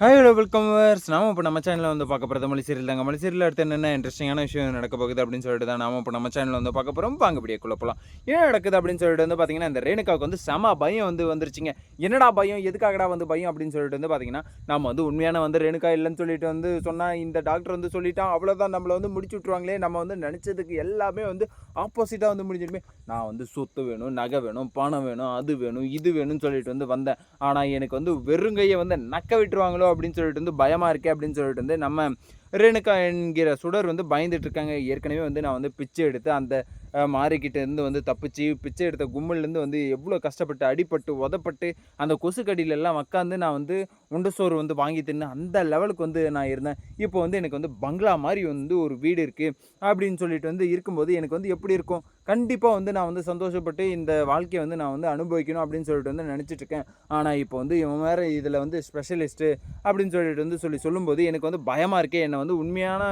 Hi hello welcome verse நாம இப்போ நம்ம சேனலில் வந்து பார்க்க போகிறது மலிசீரியல் தாங்க. மலிசீரியல் அடுத்து என்னென்ன இன்ட்ரெஸ்டிங்கான விஷயம் நடக்க போகுது அப்படின்னு சொல்லிட்டு தான் நாம இப்போ நம்ம சேனலில் வந்து பார்க்க போகிறோம் வாங்க குள்ள போகலாம் நடக்குது அப்படின்னு சொல்லிட்டு வந்து பார்த்தீங்கன்னா இந்த ரேணுகாவுக்கு வந்து செம பயம் வந்து வந்துருச்சுங்க. என்னடா பயம்? எதுக்காகடா வந்து பயம் அப்படின்னு சொல்லிட்டு வந்து பார்த்தீங்கன்னா நம்ம வந்து உண்மையான வந்து ரேணுகா இல்லைன்னு சொல்லிட்டு வந்து சொன்னால் இந்த டாக்டர் வந்து சொல்லிட்டான். அவ்வளோதான் நம்மளை வந்து முடிச்சு விட்ருவாங்களே நம்ம வந்து நினச்சதுக்கு எல்லாமே வந்து ஆப்போசிட்டாக வந்து முடிஞ்சிருமே நான் வந்து சொத்து வேணும் நகை வேணும் பணம் வேணும் அது வேணும் இது வேணும்னு சொல்லிட்டு வந்து வந்தேன். ஆனால் எனக்கு வந்து வெறுங்கையை வந்து நக்க விட்டுருவாங்களோ அப்படின்னு சொல்லிட்டு வந்து பயமாக இருக்கே அப்படின்னு சொல்லிட்டு வந்து நம்ம ரேணுகா என்கிற சுடர் வந்து பயந்துட்டு இருக்காங்க. ஏற்கனவே வந்து நான் வந்து பிச்சை எடுத்து அந்த மாறிக்கிட்ட இருந்து வந்து தப்பிச்சு பிச்சை எடுத்த கும்மல்லேருந்து வந்து எவ்வளோ கஷ்டப்பட்டு அடிப்பட்டு உதப்பட்டு அந்த கொசுக்கடியிலெல்லாம் உக்காந்து நான் வந்து உண்டு சோறு வந்து வாங்கி தின்னு அந்த லெவலுக்கு வந்து நான் இருந்தேன். இப்போ வந்து எனக்கு வந்து பங்களா மாதிரி வந்து ஒரு வீடு இருக்குது அப்படின்னு சொல்லிட்டு வந்து இருக்கும்போது எனக்கு வந்து எப்படி இருக்கும்? கண்டிப்பாக வந்து நான் வந்து சந்தோஷப்பட்டு இந்த வாழ்க்கையை வந்து நான் வந்து அனுபவிக்கணும் அப்படின்னு சொல்லிட்டு வந்து நினச்சிட்ருக்கேன் ஆனால் இப்போ வந்து இவன் வேறு இதில் வந்து ஸ்பெஷலிஸ்ட்டு அப்படின்னு சொல்லிட்டு வந்து சொல்லி சொல்லும்போது எனக்கு வந்து பயமாக இருக்கே. என்னை வந்து உண்மையான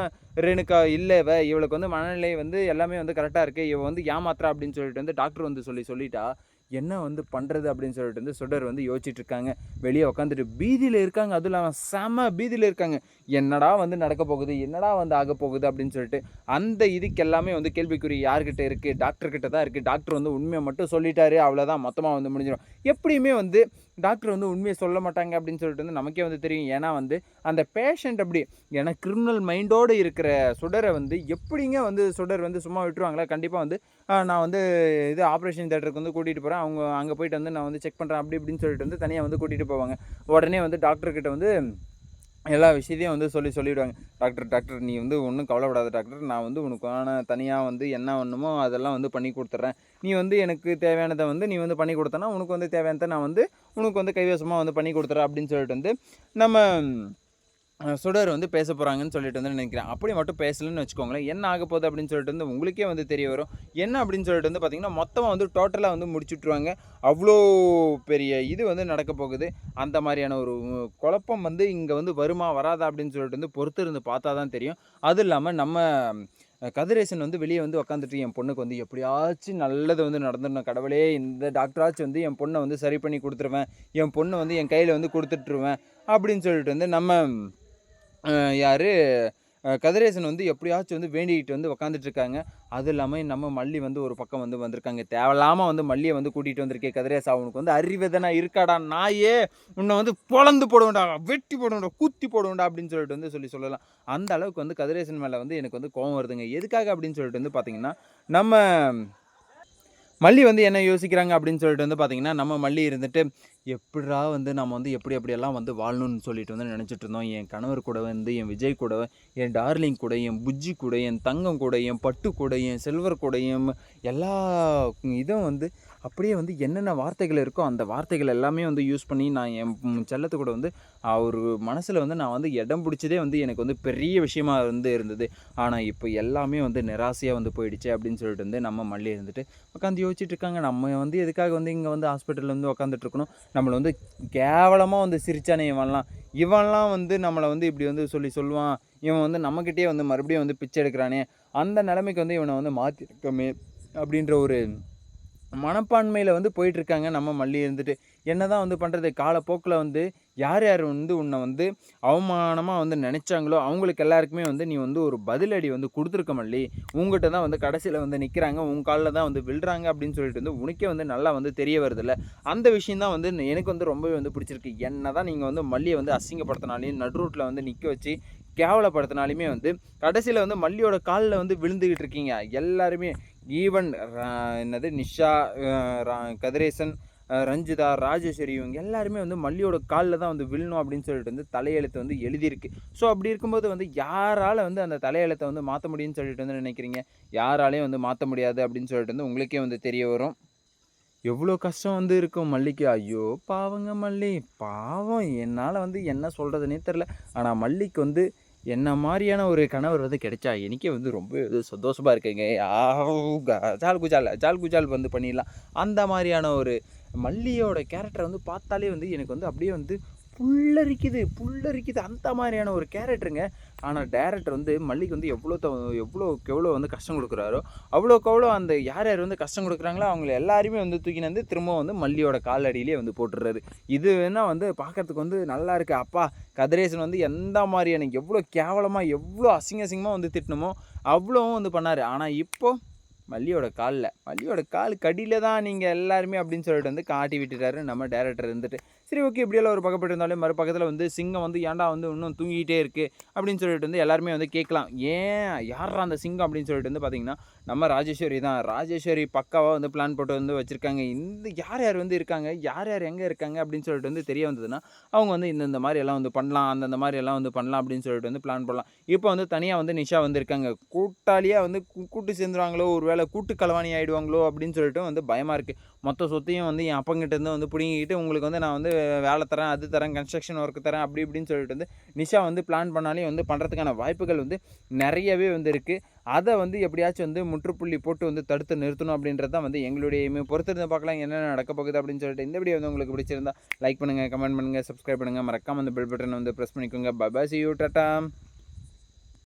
ரேணுக்கா இல்லை இவளுக்கு வந்து மனநிலை வந்து எல்லாமே வந்து கரெக்டாக இருக்குது இவ வந்து ஏமாத்துறா அப்படின்னு சொல்லிட்டு வந்து டாக்டர் வந்து சொல்லி சொல்லிட்டா என்ன வந்து பண்ணுறது அப்படின்னு சொல்லிட்டு வந்து சுடர் வந்து யோசிச்சுட்டு இருக்காங்க வெளியே உட்காந்துட்டு பீதியில் இருக்காங்க. அதுவும் இல்லாமல் செம பீதியில் இருக்காங்க. என்னடா வந்து நடக்க போகுது? என்னடா வந்து ஆக போகுது? அப்படின்னு சொல்லிட்டு அந்த இதுக்கு எல்லாமே வந்து கேள்விக்குறி யார்கிட்ட இருக்குது டாக்டர்கிட்ட தான் இருக்குது டாக்டர் வந்து உண்மையை மட்டும் சொல்லிட்டாரு. அவ்வளோதான் மொத்தமாக வந்து முடிஞ்சிடும் எப்படியுமே வந்து டாக்டர் வந்து உண்மையை சொல்ல மாட்டாங்க அப்படின்னு சொல்லிட்டு வந்து நமக்கே வந்து தெரியும். ஏன்னா வந்து அந்த பேஷண்ட் அப்படி ஏன்னா கிரிமினல் மைண்டோடு இருக்கிற சுடரை வந்து எப்படிங்க வந்து சுடர் வந்து சும்மா விட்டுருவாங்களா? கண்டிப்பாக வந்து நான் வந்து இது ஆப்ரேஷன் தேட்டருக்கு வந்து கூட்டிகிட்டு போகிறேன் அவங்க அங்கே போயிட்டு வந்து நான் வந்து செக் பண்ணுறேன் அப்படி இப்படின்னு சொல்லிட்டு வந்து தனியாக வந்து கூட்டிகிட்டு போவாங்க. உடனே வந்து டாக்டர்கிட்ட வந்து எல்லா விஷயத்தையும் வந்து சொல்லி சொல்லிவிடுவாங்க டாக்டர் டாக்டர் நீ வந்து ஒன்றும் கவலைப்படாத டாக்டர் நான் வந்து உனக்கான தனியாக வந்து என்ன ஒன்றுமோ அதெல்லாம் வந்து பண்ணி கொடுத்துட்றேன். நீ வந்து எனக்கு தேவையானதை வந்து நீ வந்து பண்ணி கொடுத்தனா உனக்கு வந்து தேவையானதை நான் வந்து உனக்கு வந்து கைவசமாக வந்து பண்ணி கொடுத்துறேன் அப்படின்னு சொல்லிட்டு வந்து நம்ம சுடர் வந்து பேச போகிறாங்கன்னு சொல்லிட்டு வந்து நினைக்கிறேன். அப்படி மட்டும் பேசலன்னு வச்சுக்கோங்களேன். என்ன ஆக போகுது அப்படின்னு சொல்லிட்டு வந்து உங்களுக்கே வந்து தெரிய வரும். என்ன அப்படின்னு சொல்லிட்டு வந்து பார்த்திங்கன்னா மொத்தமாக வந்து டோட்டலாக வந்து முடிச்சுட்ருவாங்க அவ்வளோ பெரிய இது வந்து நடக்க போகுது. அந்த மாதிரியான ஒரு குழப்பம் வந்து இங்கே வந்து வருமா வராதா அப்படின்னு சொல்லிட்டு வந்து பொறுத்து இருந்து பார்த்தா தான் தெரியும். அதுவும் இல்லாமல் நம்ம கதிரேசன் வந்து வெளியே வந்து உக்காந்துட்டு என் பொண்ணுக்கு வந்து எப்படியாச்சும் நல்லது வந்து நடந்துடணும். கடவுளே இந்த டாக்டராச்சும் வந்து என் பொண்ணை வந்து சரி பண்ணி கொடுத்துருவேன். என் பொண்ணை வந்து என் கையில் வந்து கொடுத்துட்ருவேன் அப்படின்னு சொல்லிட்டு வந்து நம்ம யார்? கதிரேசன் வந்து எப்படியாச்சும் வந்து வேண்டிக்கிட்டு வந்து உக்காந்துட்ருக்காங்க. அது இல்லாமல் நம்ம மல்லி வந்து ஒரு பக்கம் வந்து வந்திருக்காங்க. தேவையில்லாமல் வந்து மல்லியை வந்து கூட்டிகிட்டு வந்திருக்கே கதிரேசா அவனுக்கு வந்து அறிவதனா இருக்காடா? நாயே உன்னை வந்து பொழந்து போடுவேண்டா வெட்டி போடுவேண்டா கூத்தி போடுவேண்டா அப்படின்னு சொல்லிட்டு வந்து சொல்லி சொல்லலாம். அந்த அளவுக்கு வந்து கதிரேசன் மேலே வந்து எனக்கு வந்து கோவம் வருதுங்க. எதுக்காக அப்படின்னு சொல்லிட்டு வந்து பார்த்தீங்கன்னா நம்ம மல்லி வந்து என்ன யோசிக்கிறாங்க அப்படின்னு சொல்லிட்டு வந்து பார்த்தீங்கன்னா நம்ம மல்லி இருந்துட்டு எப்படா வந்து நம்ம வந்து எப்படி எப்படியெல்லாம் வந்து வாழணும்னு சொல்லிட்டு வந்து நினச்சிட்டு இருந்தோம். என் கணவர் கூட வந்து என் விஜய் கூட என் டார்லிங் கூட என் புஜ்ஜி கூட என் தங்கம் கூட என் பட்டு கூட என் செல்வர் கூட என் எல்லா இதுவும் வந்து அப்படியே வந்து என்னென்ன வார்த்தைகள் இருக்கோ அந்த வார்த்தைகள் எல்லாமே வந்து யூஸ் பண்ணி நான் என் செல்லத்து கூட வந்து அவர் மனசில் வந்து நான் வந்து இடம் பிடிச்சதே வந்து எனக்கு வந்து பெரிய விஷயமா வந்து இருந்தது. ஆனால் இப்போ எல்லாமே வந்து நிராசையாக வந்து போயிடுச்சு அப்படின்னு சொல்லிட்டு வந்து நம்ம மல்லி இருந்துட்டு உட்காந்து யோசிச்சுட்டு இருக்காங்க. நம்ம வந்து எதுக்காக வந்து இங்கே வந்து ஹாஸ்பிட்டலில் வந்து உட்காந்துட்டு இருக்கணும்? நம்மளை வந்து கேவலமாக வந்து சிரிச்சானே இவன்லாம். இவன்லாம் வந்து நம்மளை வந்து இப்படி வந்து சொல்லி சொல்லுவான். இவன் வந்து நம்மக்கிட்டே வந்து மறுபடியும் வந்து பிச்சை எடுக்கிறானே. அந்த நிலைமைக்கு வந்து இவனை வந்து மாற்றிருக்கமே அப்படின்ற ஒரு மனப்பான்மையில் வந்து போயிட்டுருக்காங்க நம்ம மல்லி இருந்துட்டு. என்ன தான் வந்து பண்ணுறது காலப்போக்கில் வந்து யார் யார் வந்து உன்னை வந்து அவமானமாக வந்து நினச்சாங்களோ அவங்களுக்கு எல்லாருக்குமே வந்து நீ வந்து ஒரு பதிலடி வந்து கொடுத்துருக்க மல்லி. உங்கள்கிட்ட தான் வந்து கடைசியில் வந்து நிற்கிறாங்க உங்கள் காலில் தான் வந்து விழுறாங்க அப்படின்னு சொல்லிட்டு வந்து உனக்கே வந்து நல்லா வந்து தெரிய வருதில்ல அந்த விஷயம் தான் வந்து எனக்கு வந்து ரொம்பவே வந்து பிடிச்சிருக்கு. என்ன தான் நீங்கள் வந்து மல்லியை வந்து அசிங்கப்படுத்தினாலையும் நடுரூட்டில் வந்து நிற்க வச்சு கேவலப்படுத்தினாலுமே வந்து கடைசியில் வந்து மல்லியோட காலில் வந்து விழுந்துக்கிட்டு இருக்கீங்க. எல்லாருமே ஈவன் என்னது நிஷா கதிரேசன் ரஞ்சிதா ராஜேஸ்வரி இவங்க எல்லாருமே வந்து மல்லியோட காலில் தான் வந்து விழணும் அப்படின்னு சொல்லிட்டு வந்து தலையெழுத்தை வந்து எழுதியிருக்கு. ஸோ அப்படி இருக்கும்போது வந்து யாரால் வந்து அந்த தலையெழுத்தை வந்து மாற்ற முடியும்னு சொல்லிட்டு வந்து நினைக்கிறீங்க? யாராலையும் வந்து மாற்ற முடியாது அப்படின்னு சொல்லிட்டு வந்து உங்களுக்கே வந்து தெரிய வரும். எவ்வளோ கஷ்டம் வந்து இருக்கும் மல்லிக்கு. ஐயோ பாவங்க மல்லி. பாவம். என்னால் வந்து என்ன சொல்கிறதுனே தெரில ஆனால் மல்லிக்கு வந்து என்ன மாதிரியான ஒரு கணவர் வந்து கிடைச்சா எனக்கே வந்து ரொம்ப இது சந்தோஷமாக இருக்குங்க. ஜால் குஜால் ஜால் குஜால் வந்து பண்ணிடலாம். அந்த மாதிரியான ஒரு மல்லியோட கேரக்டரை வந்து பார்த்தாலே வந்து எனக்கு வந்து அப்படியே வந்து புல்லரிக்குது புல்லரிக்குது. அந்த மாதிரியான ஒரு கேரக்டருங்க ஆனால் டேரக்டர் வந்து மல்லிக்கு வந்து எவ்வளோ த எவ்வளோக்கு எவ்வளோ வந்து கஷ்டம் கொடுக்குறாரோ அவ்வளோக்கு அவ்வளோ அந்த யார் யார் வந்து கஷ்டம் கொடுக்குறாங்களோ அவங்கள எல்லாருமே வந்து தூக்கின்னு வந்து திரும்ப வந்து மல்லியோட காலடியிலே வந்து போட்டுடுறாரு இது வேணால் வந்து பார்க்கறதுக்கு வந்து நல்லா இருக்கு. அப்பா கதிரேசன் வந்து எந்த மாதிரியான எவ்வளோ கேவலமாக எவ்வளோ அசிங்க அசிங்கமாக வந்து திட்டணுமோ அவ்வளோவும் வந்து பண்ணார். ஆனால் இப்போது மல்லியோட காலில். மல்லியோட கால் கடியில் தான் நீங்கள் எல்லாருமே அப்படின்னு சொல்லிட்டு வந்து காட்டி விட்டுட்டாரு நம்ம டேரக்டர் இருந்துட்டு. சரி ஓகே இப்படியெல்லாம் ஒரு பக்கப்பட்டு இருந்தாலும் மறுபக்கத்தில் வந்து சிங்கம் வந்து ஏன்டா வந்து இன்னும் தூங்கிட்டே இருக்குது அப்படின்னு சொல்லிட்டு வந்து எல்லாருமே வந்து கேட்கலாம். ஏன்? யாரா அந்த சிங்கம்? அப்படின்னு சொல்லிட்டு வந்து பார்த்தீங்கன்னா நம்ம ராஜேஸ்வரி தான். ராஜேஸ்வரி பக்காவாக வந்து பிளான் போட்டு வந்து வச்சுருக்காங்க. இந்த யார் யார் வந்து இருக்காங்க? யார் யார் எங்கே இருக்காங்க? அப்படின்னு சொல்லிட்டு வந்து தெரிய வந்ததுன்னா அவங்க வந்து இந்தந்த மாதிரி எல்லாம் வந்து பண்ணலாம் அந்தந்த மாதிரி எல்லாம் வந்து பண்ணலாம் அப்படின்னு சொல்லிட்டு வந்து பிளான் பண்ணலாம் இப்போ வந்து தனியாக வந்து நிஷா வந்து இருக்காங்க. கூட்டாளியாக வந்து கூட்டு சேர்ந்துருவாங்களோ? ஒரு வேளை கூட்டு கலவாணி ஆகிடுவாங்களோ அப்படின்னு சொல்லிட்டு வந்து பயமாக இருக்குது மொத்த சொத்தையும் வந்து என் அப்பங்கிட்டேருந்து வந்து பிடுங்கிக்கிட்டு உங்களுக்கு வந்து நான் வந்து வேலை தரேன் அது தரேன் கன்ஸ்ட்ரக்ஷன் ஒர்க் தரேன் அப்படி இப்படின்னு சொல்லிட்டு வந்து நிஷா வந்து பிளான் பண்ணாலே வந்து பண்ணுறதுக்கான வாய்ப்புகள் வந்து நிறையவே வந்து இருக்குது அதை வந்து எப்படியாச்சும் வந்து முற்றுப்புள்ளி போட்டு வந்து தடுத்து நிறுத்தணும் அப்படின்றது தான் வந்து எங்களுடைய aim. பொறுத்திருந்து பார்க்கலாம் என்னென்ன நடக்க போகுது அப்படின்னு சொல்லிட்டு இந்த வீடியோ வந்து உங்களுக்கு பிடிச்சிருந்தா லைக் பண்ணுங்கள் கமெண்ட் பண்ணுங்கள் சப்ஸ்கிரைப் பண்ணுங்கள் மறக்காம அந்த பெல் பட்டனை வந்து ப்ரெஸ் பண்ணிக்கோங்க. பபாசி யூ டாட்டா